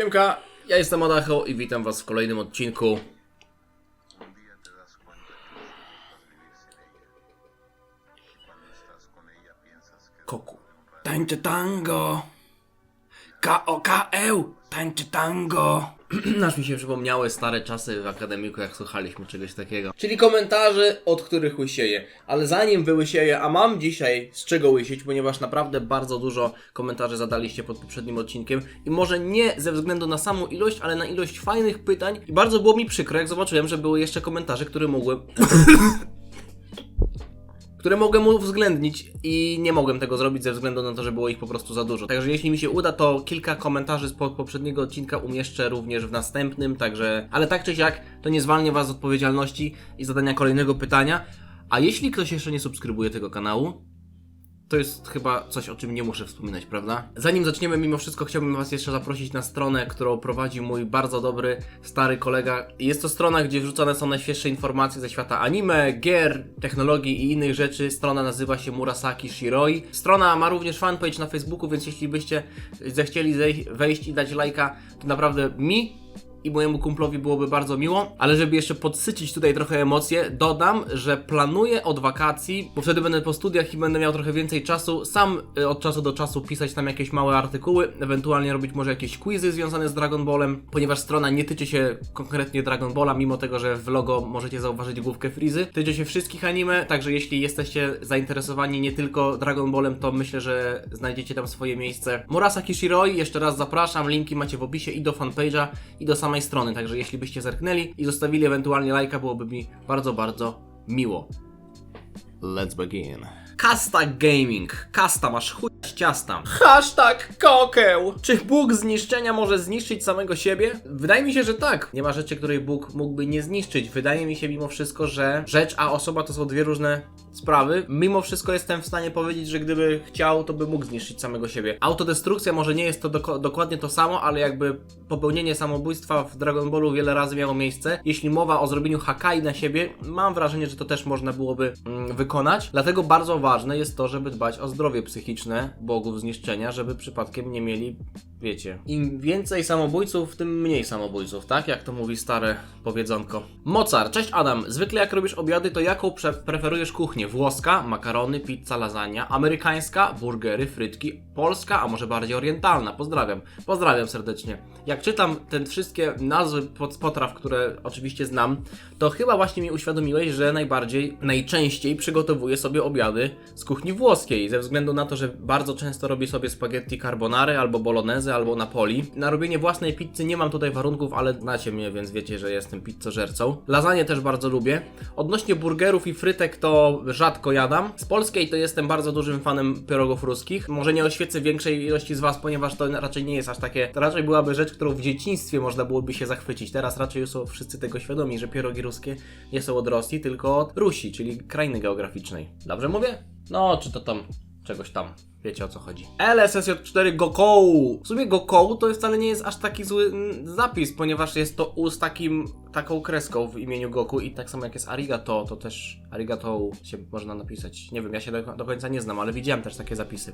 Siemka, ja jestem Adacho i witam was w kolejnym odcinku. Koku. Tańczy tango. K-O-K-Eł. Tańczy tango. Aż mi się przypomniały stare czasy w akademiku, jak słuchaliśmy czegoś takiego. Czyli komentarze, od których łysieję. Ale zanim wyłysieję, a mam dzisiaj z czego łysieć, ponieważ naprawdę bardzo dużo komentarzy zadaliście pod poprzednim odcinkiem. I może nie ze względu na samą ilość, ale na ilość fajnych pytań. I bardzo było mi przykro, jak zobaczyłem, że były jeszcze komentarze, które mogłem które mogłem uwzględnić i nie mogłem tego zrobić ze względu na to, że było ich po prostu za dużo. Także jeśli mi się uda, to kilka komentarzy z po- poprzedniego odcinka umieszczę również w następnym, także... Ale tak czy siak, to nie zwalnia Was z odpowiedzialności i zadania kolejnego pytania. A jeśli ktoś jeszcze nie subskrybuje tego kanału, to jest chyba coś, o czym nie muszę wspominać, prawda? Zanim zaczniemy, mimo wszystko chciałbym Was jeszcze zaprosić na stronę, którą prowadzi mój bardzo dobry, stary kolega. Jest to strona, gdzie wrzucane są najświeższe informacje ze świata anime, gier, technologii i innych rzeczy. Strona nazywa się Murasaki Shiroi. Strona ma również fanpage na Facebooku, więc jeśli byście zechcieli wejść i dać lajka, to naprawdę mi i mojemu kumplowi byłoby bardzo miło, ale żeby jeszcze podsycić tutaj trochę emocje, dodam, że planuję od wakacji, bo wtedy będę po studiach i będę miał trochę więcej czasu, sam y, od czasu do czasu pisać tam jakieś małe artykuły, ewentualnie robić może jakieś quizy związane z Dragon Ballem, ponieważ strona nie tyczy się konkretnie Dragon Balla, mimo tego, że w logo możecie zauważyć główkę Frizy. Tyczy się wszystkich anime, także jeśli jesteście zainteresowani nie tylko Dragon Ballem, to myślę, że znajdziecie tam swoje miejsce. Murasaki Shiroi, jeszcze raz zapraszam, linki macie w opisie i do fanpage'a, i do samej strony, także jeśli byście zerknęli i zostawili ewentualnie lajka, byłoby mi bardzo, bardzo miło. Let's begin. Kasta Gaming. Kasta, masz chuj z ciasta. Hashtag kokeł. Czy Bóg zniszczenia może zniszczyć samego siebie? Wydaje mi się, że tak. Nie ma rzeczy, której Bóg mógłby nie zniszczyć. Wydaje mi się mimo wszystko, że rzecz a osoba to są dwie różne sprawy. Mimo wszystko jestem w stanie powiedzieć, że gdyby chciał, to by mógł zniszczyć samego siebie. Autodestrukcja może nie jest to dokładnie to samo, ale jakby popełnienie samobójstwa w Dragon Ballu wiele razy miało miejsce. Jeśli mowa o zrobieniu hakai na siebie, mam wrażenie, że to też można byłoby mm, wykonać. Dlatego bardzo ważne jest to, żeby dbać o zdrowie psychiczne bogów zniszczenia, żeby przypadkiem nie mieli, wiecie, im więcej samobójców, tym mniej samobójców, tak? Jak to mówi stare powiedzonko. Mocar, cześć Adam. Zwykle jak robisz obiady, to jaką preferujesz kuchnię? Włoska, makarony, pizza, lasagna, amerykańska, burgery, frytki, polska, a może bardziej orientalna? Pozdrawiam. Pozdrawiam serdecznie. Jak czytam te wszystkie nazwy potraw, które oczywiście znam, to chyba właśnie mi uświadomiłeś, że najbardziej, najczęściej przygotowuję sobie obiady z kuchni włoskiej, ze względu na to, że bardzo często robię sobie spaghetti carbonary, albo bolognese, albo napoli. Na robienie własnej pizzy nie mam tutaj warunków, ale znacie mnie, więc wiecie, że jestem pizzożercą. Lasagne też bardzo lubię. Odnośnie burgerów i frytek to rzadko jadam. Z polskiej to jestem bardzo dużym fanem pierogów ruskich. Może nie oświecę większej ilości z Was, ponieważ to raczej nie jest aż takie... To raczej byłaby rzecz, którą w dzieciństwie można byłoby się zachwycić. Teraz raczej już są wszyscy tego świadomi, że pierogi ruskie nie są od Rosji, tylko od Rusi, czyli krainy geograficznej. Dobrze mówię? No, czy to tam czegoś tam. Wiecie o co chodzi. LSSJ4 Gokou! W sumie Gokou to wcale nie jest aż taki zły mm, zapis, ponieważ jest to U z takim, taką kreską w imieniu Goku i tak samo jak jest Arigato, to też Arigato się można napisać. Nie wiem, ja się do, do końca nie znam, ale widziałem też takie zapisy.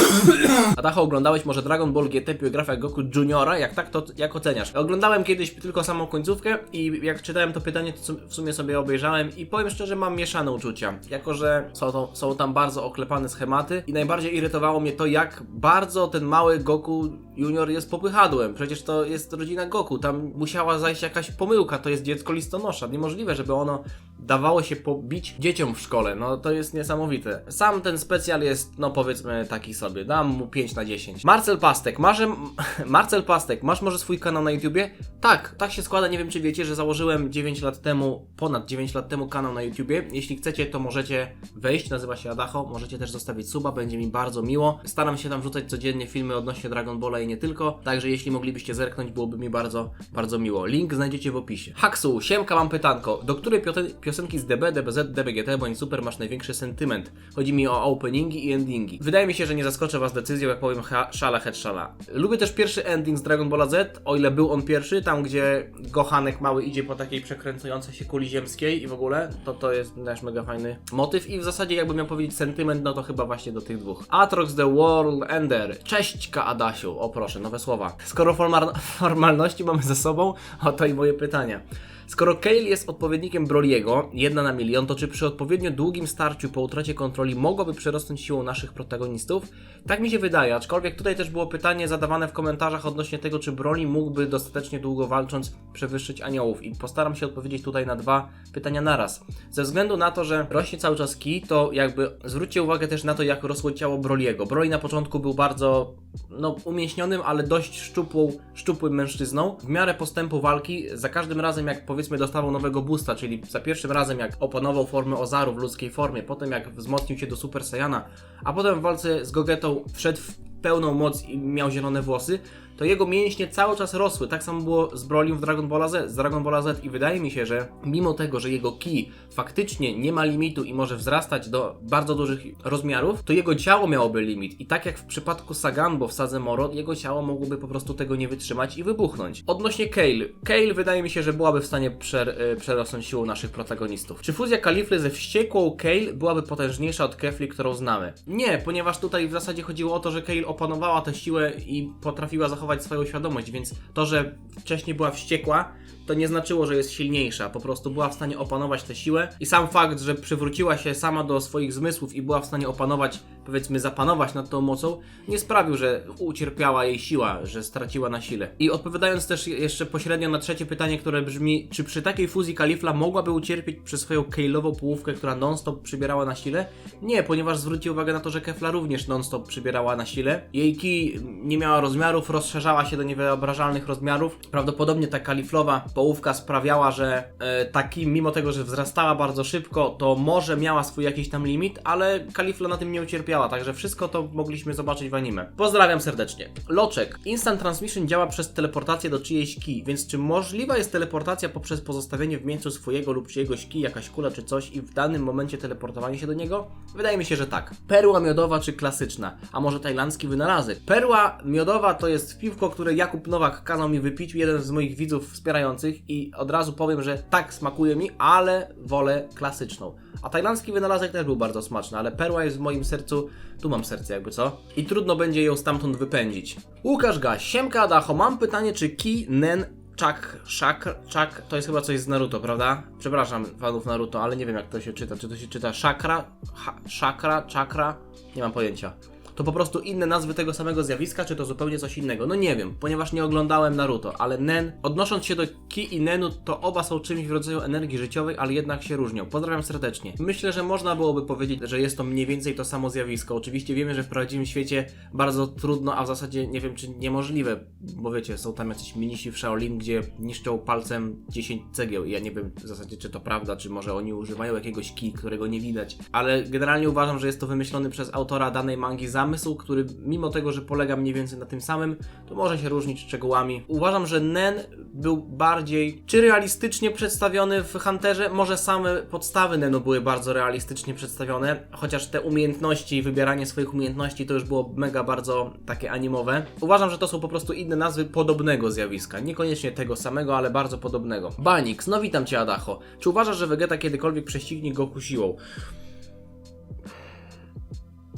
Adacho, oglądałeś może Dragon Ball GT biografię Goku Juniora? Jak tak, to jak oceniasz? Oglądałem kiedyś tylko samą końcówkę i jak czytałem to pytanie, to w sumie sobie obejrzałem i powiem szczerze, mam mieszane uczucia. Jako, że są, to, są tam bardzo oklepane schematy i najbardziej irytowało mnie to, jak bardzo ten mały Goku Junior jest popychadłem. Przecież to jest rodzina Goku, tam musiała zajść jakaś pomyłka, to jest dziecko listonosza. Niemożliwe, żeby ono dawało się pobić dzieciom w szkole. No to jest niesamowite. Sam ten specjal jest, no powiedzmy, taki sobie. Dam mu 5 na 10. Marcel Pastek, masz, Marcel Pastek, masz może swój kanał na YouTubie? Tak, tak się składa, nie wiem czy wiecie, że założyłem 9 lat temu, ponad 9 lat temu kanał na YouTubie. Jeśli chcecie, to możecie wejść, nazywa się Adacho, możecie też zostawić suba, będzie mi bardzo miło. Staram się tam wrzucać codziennie filmy odnośnie Dragon Balla i nie tylko, także jeśli moglibyście zerknąć, byłoby mi bardzo, bardzo miło. Link znajdziecie w opisie. Haksu, siemka, mam pytanko. Do której piosenki z DB, DBZ, DBGT bądź Super masz największy sentyment? Chodzi mi o openingi i endingi. Wydaje mi się, że nie zaskoczę was decyzją, jak powiem ha, szala head szala. Lubię też pierwszy ending z Dragon Ball Z, o ile był on pierwszy, tam gdzie Gohanek mały idzie po takiej przekręcającej się kuli ziemskiej i w ogóle, to to jest też mega fajny motyw i w zasadzie jakbym miał powiedzieć sentyment, no to chyba właśnie do tych dwóch. Atrox The World Ender. Cześć Adasiu. O proszę, nowe słowa. Skoro formal formalności mamy ze sobą, oto i moje pytania. Skoro Kale jest odpowiednikiem Broliego, jedna na milion, to czy przy odpowiednio długim starciu po utracie kontroli mogłaby przerosnąć siłą naszych protagonistów? Tak mi się wydaje, aczkolwiek tutaj też było pytanie zadawane w komentarzach odnośnie tego, czy Broly mógłby dostatecznie długo walcząc przewyższyć aniołów i postaram się odpowiedzieć tutaj na dwa pytania naraz. Ze względu na to, że rośnie cały czas ki, to jakby zwróćcie uwagę też na to, jak rosło ciało Broliego. Broly na początku był bardzo no, umięśnionym, ale dość szczupłą, szczupłym mężczyzną. W miarę postępu walki, za każdym razem jak powiedzmy dostawał nowego boosta, czyli za pierwszym razem jak opanował formę Ozaru w ludzkiej formie, potem jak wzmocnił się do Super Saiyana, a potem w walce z Gogetą wszedł w pełną moc i miał zielone włosy, to jego mięśnie cały czas rosły. Tak samo było z Brolim w Dragon Ball Z, z Dragon Ball Z i wydaje mi się, że mimo tego, że jego ki faktycznie nie ma limitu i może wzrastać do bardzo dużych rozmiarów, to jego ciało miałoby limit. I tak jak w przypadku Saganbo w Sadze Moro, jego ciało mogłoby po prostu tego nie wytrzymać i wybuchnąć. Odnośnie Kale. Kale wydaje mi się, że byłaby w stanie przer, y, przerosnąć siłą naszych protagonistów. Czy fuzja Kalify ze wściekłą Kale byłaby potężniejsza od Kefli, którą znamy? Nie, ponieważ tutaj w zasadzie chodziło o to, że Kale opanowała tę siłę i potrafiła zachować swoją świadomość, więc to, że wcześniej była wściekła, to nie znaczyło, że jest silniejsza, po prostu była w stanie opanować tę siłę i sam fakt, że przywróciła się sama do swoich zmysłów i była w stanie opanować, powiedzmy zapanować nad tą mocą, nie sprawił, że ucierpiała jej siła, że straciła na sile. I odpowiadając też jeszcze pośrednio na trzecie pytanie, które brzmi, czy przy takiej fuzji Kalifla mogłaby ucierpieć przez swoją Kale'ową połówkę, która non-stop przybierała na sile? Nie, ponieważ zwróci uwagę na to, że Kefla również non-stop przybierała na sile. Jej ki nie miała rozmiarów, rozszerzała się do niewyobrażalnych rozmiarów. Prawdopodobnie ta kaliflowa połówka sprawiała, że e, taki, mimo tego, że wzrastała bardzo szybko, to może miała swój jakiś tam limit, ale kalifla na tym nie ucierpiała, także wszystko to mogliśmy zobaczyć w anime. Pozdrawiam serdecznie. Loczek. Instant Transmission działa przez teleportację do czyjejś ki, więc czy możliwa jest teleportacja poprzez pozostawienie w miejscu swojego lub czyjegoś ki, jakaś kula czy coś i w danym momencie teleportowanie się do niego? Wydaje mi się, że tak. Perła miodowa czy klasyczna? A może tajlandzki wynalazek? Perła miodowa to jest piwko, które Jakub Nowak kazał mi wypić, jeden z moich widzów wspierających i od razu powiem, że tak smakuje mi, ale wolę klasyczną. A tajlandzki wynalazek też był bardzo smaczny, ale perła jest w moim sercu, tu mam serce jakby co, i trudno będzie ją stamtąd wypędzić. Łukasz Gaś, Siemka Adacho, mam pytanie, czy Ki, Nen, Chak, Shak, Chak, to jest chyba coś z Naruto, prawda? Przepraszam fanów Naruto, ale nie wiem jak to się czyta. Czy to się czyta Shakra, ha, Shakra, Chakra? Nie mam pojęcia. To po prostu inne nazwy tego samego zjawiska, czy to zupełnie coś innego? No nie wiem, ponieważ nie oglądałem Naruto, ale Nen, odnosząc się do Ki i Nenu, to oba są czymś w rodzaju energii życiowej, ale jednak się różnią. Pozdrawiam serdecznie. Myślę, że można byłoby powiedzieć, że jest to mniej więcej to samo zjawisko. Oczywiście wiemy, że w prawdziwym świecie bardzo trudno, a w zasadzie nie wiem, czy niemożliwe, bo wiecie, są tam jacyś minisi w Shaolin, gdzie niszczą palcem 10 cegieł i ja nie wiem w zasadzie, czy to prawda, czy może oni używają jakiegoś ki, którego nie widać. Ale generalnie uważam, że jest to wymyślony przez autora danej mangi zamysł, który mimo tego, że polega mniej więcej na tym samym, to może się różnić szczegółami. Uważam, że Nen był bardziej czy realistycznie przedstawiony w Hunterze, może same podstawy Nenu były bardzo realistycznie przedstawione, chociaż te umiejętności wybieranie swoich umiejętności to już było mega bardzo takie animowe. Uważam, że to są po prostu inne nazwy podobnego zjawiska, niekoniecznie tego samego, ale bardzo podobnego. Banix, no witam Cię Adacho. Czy uważasz, że Vegeta kiedykolwiek prześcignie Goku siłą?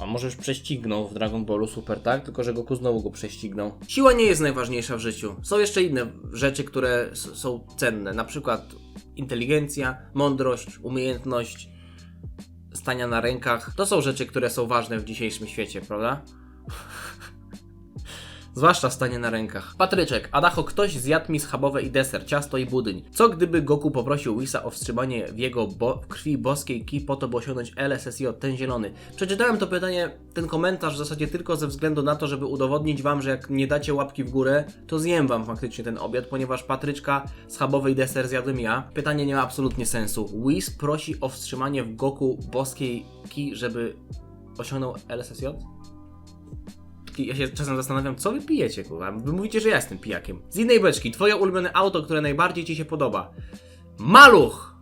A może już prześcignął w Dragon Ballu Super, tak? Tylko, że Goku znowu go prześcignął. Siła nie jest najważniejsza w życiu. Są jeszcze inne rzeczy, które są cenne. Na przykład inteligencja, mądrość, umiejętność stania na rękach. To są rzeczy, które są ważne w dzisiejszym świecie, prawda? Zwłaszcza stanie na rękach. Patryczek, Adacho, ktoś zjadł mi schabowe i deser, ciasto i budyń. Co gdyby Goku poprosił Whisa o wstrzymanie w jego bo krwi boskiej ki po to, by osiągnąć LSSJ, ten zielony? Przeczytałem to pytanie, ten komentarz w zasadzie tylko ze względu na to, żeby udowodnić wam, że jak nie dacie łapki w górę, to zjem wam faktycznie ten obiad, ponieważ Patryczka schabowy i deser zjadłem ja. Pytanie nie ma absolutnie sensu. Whis prosi o wstrzymanie w Goku boskiej ki, żeby osiągnął LSSJ? Ja się czasem zastanawiam, co wy pijecie, kurwa? Wy mówicie, że ja jestem pijakiem. Z innej beczki, twoje ulubione auto, które najbardziej ci się podoba. Maluch!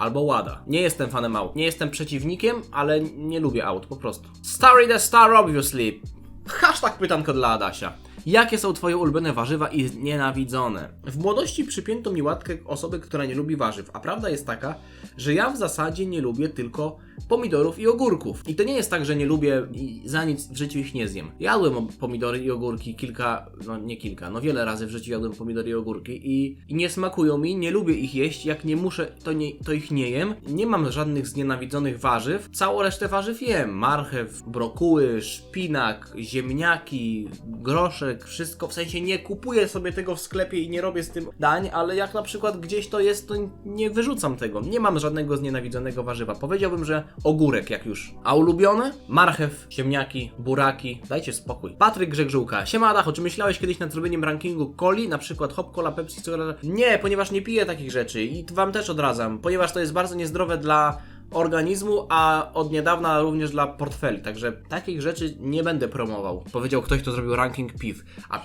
albo Łada. Nie jestem fanem aut. Nie jestem przeciwnikiem, ale nie lubię aut, po prostu. Starry the Star, obviously. Hashtag pytanko dla Adasia. Jakie są twoje ulubione warzywa i nienawidzone? W młodości przypięto mi łatkę osoby, która nie lubi warzyw, a prawda jest taka, że ja w zasadzie nie lubię tylko pomidorów i ogórków. I to nie jest tak, że nie lubię i za nic w życiu ich nie zjem. Jadłem pomidory i ogórki kilka, no nie kilka, no wiele razy w życiu jadłem pomidory i ogórki i, i nie smakują mi, nie lubię ich jeść, jak nie muszę, to, nie, to ich nie jem. Nie mam żadnych znienawidzonych warzyw, całą resztę warzyw jem. Marchew, brokuły, szpinak, ziemniaki, groszek, wszystko, w sensie nie kupuję sobie tego w sklepie i nie robię z tym dań, ale jak na przykład gdzieś to jest, to nie wyrzucam tego. Nie mam żadnego znienawidzonego warzywa. Powiedziałbym, że ogórek jak już. A ulubione? Marchew, ziemniaki, buraki. Dajcie spokój. Patryk Grzegżółka. Siema Adachu, czy myślałeś kiedyś nad zrobieniem rankingu coli, na przykład hop, cola, Pepsi, cola? Nie, ponieważ nie piję takich rzeczy i wam też odradzam, ponieważ to jest bardzo niezdrowe dla organizmu, a od niedawna również dla portfeli. Także takich rzeczy nie będę promował. Powiedział ktoś, kto zrobił ranking piw. A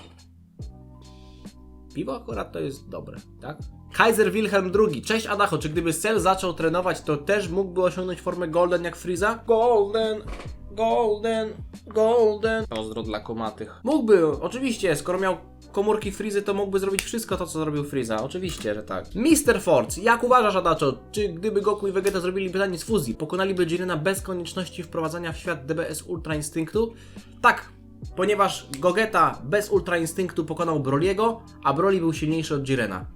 piwo akurat to jest dobre, tak? Kaiser Wilhelm II. Cześć Adacho, czy gdyby Cell zaczął trenować, to też mógłby osiągnąć formę Golden jak Frieza? Golden, Golden, Golden. Pozdro dla komatych. Mógłby, oczywiście, skoro miał komórki Frizy, to mógłby zrobić wszystko to, co zrobił Frieza. Oczywiście, że tak. Mr. Force, jak uważasz, Adacho, czy gdyby Goku i Vegeta zrobili pytanie z fuzji, pokonaliby Jirena bez konieczności wprowadzania w świat DBS Ultra Instynktu? Tak, ponieważ Gogeta bez Ultra Instynktu pokonał Broliego, a Broly był silniejszy od Jirena.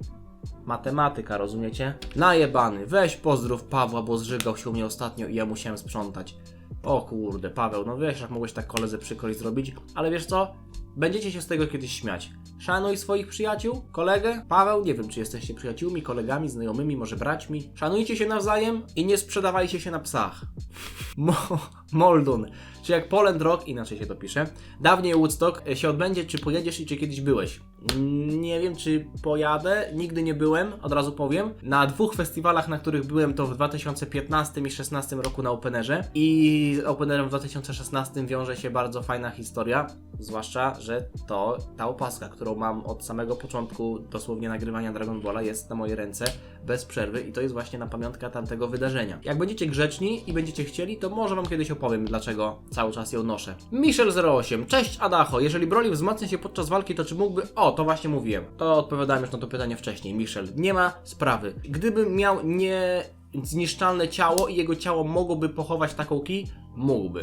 Matematyka, rozumiecie? Najebany, weź pozdrów Pawła, bo zżygał się u mnie ostatnio i ja musiałem sprzątać. O kurde, Paweł, no wiesz, jak mogłeś tak koledze przykrość zrobić, ale wiesz co? Będziecie się z tego kiedyś śmiać. Szanuj swoich przyjaciół, kolegę. Paweł, nie wiem, czy jesteście przyjaciółmi, kolegami, znajomymi, może braćmi. Szanujcie się nawzajem i nie sprzedawajcie się na psach. Mo Moldun. Czy jak Poland Rock, inaczej się to pisze, dawniej Woodstock e, się odbędzie, czy pojedziesz i czy kiedyś byłeś? Mm, Nie wiem, czy pojadę, nigdy nie byłem, od razu powiem. Na dwóch festiwalach, na których byłem, to w 2015 i 2016 roku na Openerze. I z Openerem w 2016 wiąże się bardzo fajna historia, zwłaszcza, że to ta opaska, którą mam od samego początku dosłownie nagrywania Dragon Balla jest na moje ręce bez przerwy i to jest właśnie na pamiątkę tamtego wydarzenia. Jak będziecie grzeczni i będziecie chcieli, to może wam kiedyś opowiem, dlaczego cały czas ją noszę. Michel08, cześć Adacho, jeżeli Broly wzmacnia się podczas walki, to czy mógłby... O, to właśnie mówiłem. To odpowiadałem już na to pytanie wcześniej. Michel, nie ma sprawy. Gdybym miał nie zniszczalne ciało i jego ciało mogłoby pochować taką kij, mógłby.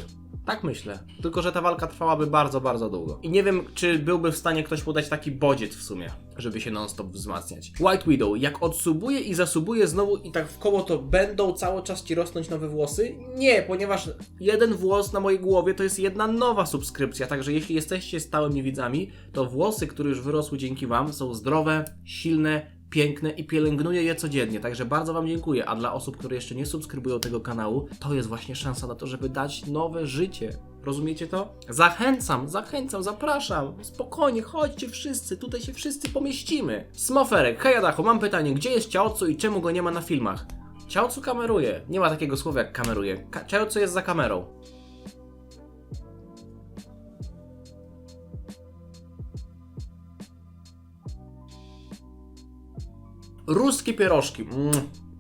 Tak myślę. Tylko, że ta walka trwałaby bardzo, bardzo długo. I nie wiem, czy byłby w stanie ktoś mu dać taki bodziec w sumie, żeby się non-stop wzmacniać. White Widow, jak odsubuje i zasubuje znowu i tak w koło, to będą cały czas ci rosnąć nowe włosy? Nie, ponieważ jeden włos na mojej głowie to jest jedna nowa subskrypcja, także jeśli jesteście stałymi widzami, to włosy, które już wyrosły dzięki Wam, są zdrowe, silne, piękne i pielęgnuję je codziennie, także bardzo Wam dziękuję. A dla osób, które jeszcze nie subskrybują tego kanału, to jest właśnie szansa na to, żeby dać nowe życie. Rozumiecie to? Zachęcam, zachęcam, zapraszam. Spokojnie, chodźcie wszyscy, tutaj się wszyscy pomieścimy. Smoferek, hej mam pytanie, gdzie jest Ciaocu i czemu go nie ma na filmach? Ciaocu kameruje. Nie ma takiego słowa jak kameruje. Ka Ciaocu jest za kamerą. Ruskie pierożki. Mm,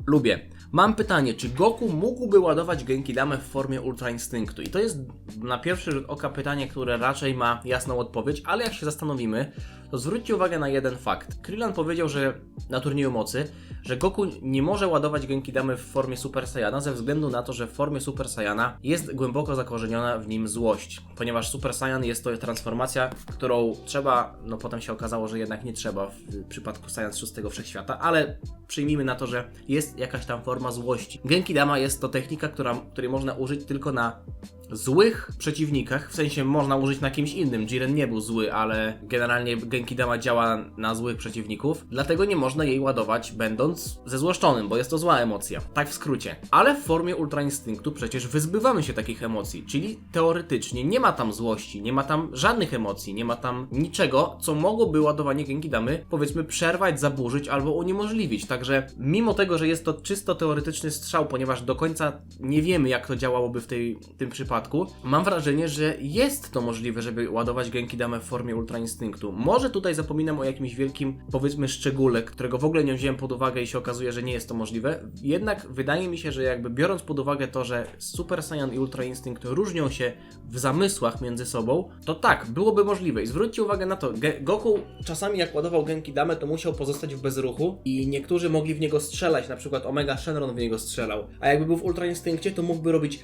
lubię. Mam pytanie, czy Goku mógłby ładować Genkidamę w formie Ultra Instynktu? I to jest na pierwszy rzut oka pytanie, które raczej ma jasną odpowiedź, ale jak się zastanowimy, to zwróćcie uwagę na jeden fakt. Krillin powiedział, że na turnieju mocy, że Goku nie może ładować Genkidamy w formie Super Saiyana ze względu na to, że w formie Super Saiyana jest głęboko zakorzeniona w nim złość, ponieważ Super Saiyan jest to transformacja, którą trzeba, no potem się okazało, że jednak nie trzeba w przypadku Saiyan z szóstego wszechświata, ale przyjmijmy na to, że jest jakaś tam forma złości. Genkidama jest to technika, która, której można użyć tylko na złych przeciwnikach, w sensie można użyć na kimś innym. Jiren nie był zły, ale generalnie Genkidama działa na złych przeciwników, dlatego nie można jej ładować będąc zezłoszczonym, bo jest to zła emocja. Tak w skrócie. Ale w formie Ultra Instynktu przecież wyzbywamy się takich emocji, czyli teoretycznie nie ma tam złości, nie ma tam żadnych emocji, nie ma tam niczego, co mogłoby ładowanie Genkidamy powiedzmy przerwać, zaburzyć albo uniemożliwić. Także mimo tego, że jest to czysto teoretyczny strzał, ponieważ do końca nie wiemy jak to działałoby w tej, tym przypadku, mam wrażenie, że jest to możliwe, żeby ładować Genkidamę w formie Ultra Instynktu. Może Tutaj zapominam o jakimś wielkim, powiedzmy, szczególe, którego w ogóle nie wziąłem pod uwagę i się okazuje, że nie jest to możliwe. Jednak wydaje mi się, że jakby biorąc pod uwagę to, że Super Saiyan i Ultra Instinct różnią się w zamysłach między sobą, to tak, byłoby możliwe. I zwróćcie uwagę na to, Goku czasami jak ładował Genki Damę, to musiał pozostać w bezruchu i niektórzy mogli w niego strzelać, na przykład Omega Shenron w niego strzelał. A jakby był w Ultra Instynkcie, to mógłby robić.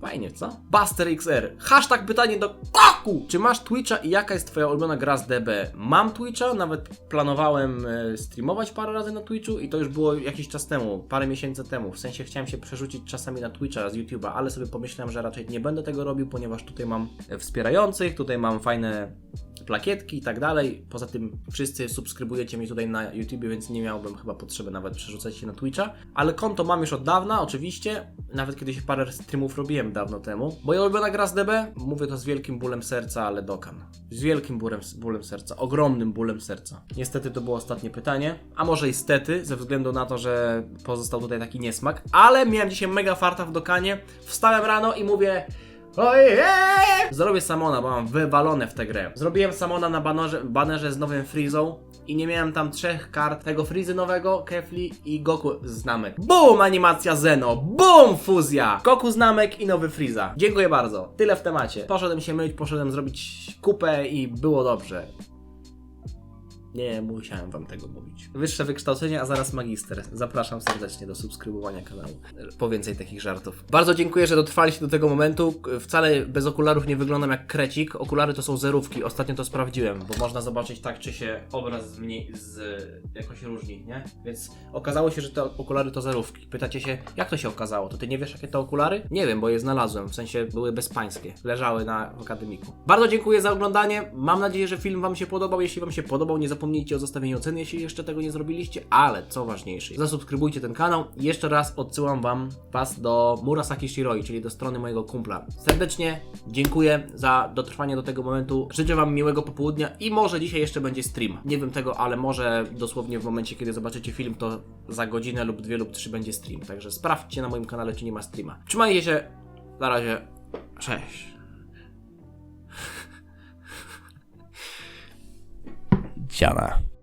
Fajnie, co? Buster XR. Hashtag pytanie do Goku! Czy masz Twitcha i jaka jest twoja ulubiona gra z DB? Mam Twitcha, nawet planowałem e, streamować parę razy na Twitchu i to już było jakiś czas temu, parę miesięcy temu. W sensie chciałem się przerzucić czasami na Twitcha z YouTube'a, ale sobie pomyślałem, że raczej nie będę tego robił, ponieważ tutaj mam e, wspierających, tutaj mam fajne plakietki i tak dalej. Poza tym wszyscy subskrybujecie mnie tutaj na YouTube, więc nie miałbym chyba potrzeby nawet przerzucać się na Twitcha. Ale konto mam już od dawna, oczywiście. Nawet kiedyś parę streamów robiłem dawno temu. Moja ulubiona gra z DB? Mówię to z wielkim bólem serca, ale Dokkan. Z wielkim bólem, bólem serca, ogromnym bólem serca. Niestety to było ostatnie pytanie, a może i stety, ze względu na to, że pozostał tutaj taki niesmak. Ale miałem dzisiaj mega farta w Dokanie. Wstałem rano i mówię... Zrobię Samona, bo mam wywalone w tę grę. Zrobiłem Samona na banerze, banerze z nowym Freezą i nie miałem tam trzech kart tego Freezy nowego, Kefli i Goku znamek. BUM! Animacja Zeno! BUM! Fuzja! Goku znamek i nowy Freeza. Dziękuję bardzo. Tyle w temacie. Poszedłem się myć, poszedłem zrobić kupę i było dobrze. Nie musiałem wam tego mówić. Wyższe wykształcenie, a zaraz magister. Zapraszam serdecznie do subskrybowania kanału. Po więcej takich żartów. Bardzo dziękuję, że dotrwaliście do tego momentu. Wcale bez okularów nie wyglądam jak krecik. Okulary to są zerówki. Ostatnio to sprawdziłem, bo można zobaczyć tak, czy się obraz z, mniej, z jakoś różni, nie? Więc okazało się, że te okulary to zerówki. Pytacie się, jak to się okazało? To ty nie wiesz, jakie to okulary? Nie wiem, bo je znalazłem. W sensie były bezpańskie. Leżały na akademiku. Bardzo dziękuję za oglądanie. Mam nadzieję, że film Wam się podobał. Jeśli Wam się podobał, nie zapomnijcie o zostawieniu oceny, jeśli jeszcze tego nie zrobiliście. Ale co ważniejsze, zasubskrybujcie ten kanał. Jeszcze raz odsyłam Wam Was do Murasaki Shiroi, czyli do strony mojego kumpla. Serdecznie dziękuję za dotrwanie do tego momentu. Życzę Wam miłego popołudnia i może dzisiaj jeszcze będzie stream. Nie wiem tego, ale może dosłownie w momencie, kiedy zobaczycie film, to za godzinę lub dwie lub trzy będzie stream. Także sprawdźcie na moim kanale, czy nie ma streama. Trzymajcie się. Na razie. Cześć. 讲了、啊。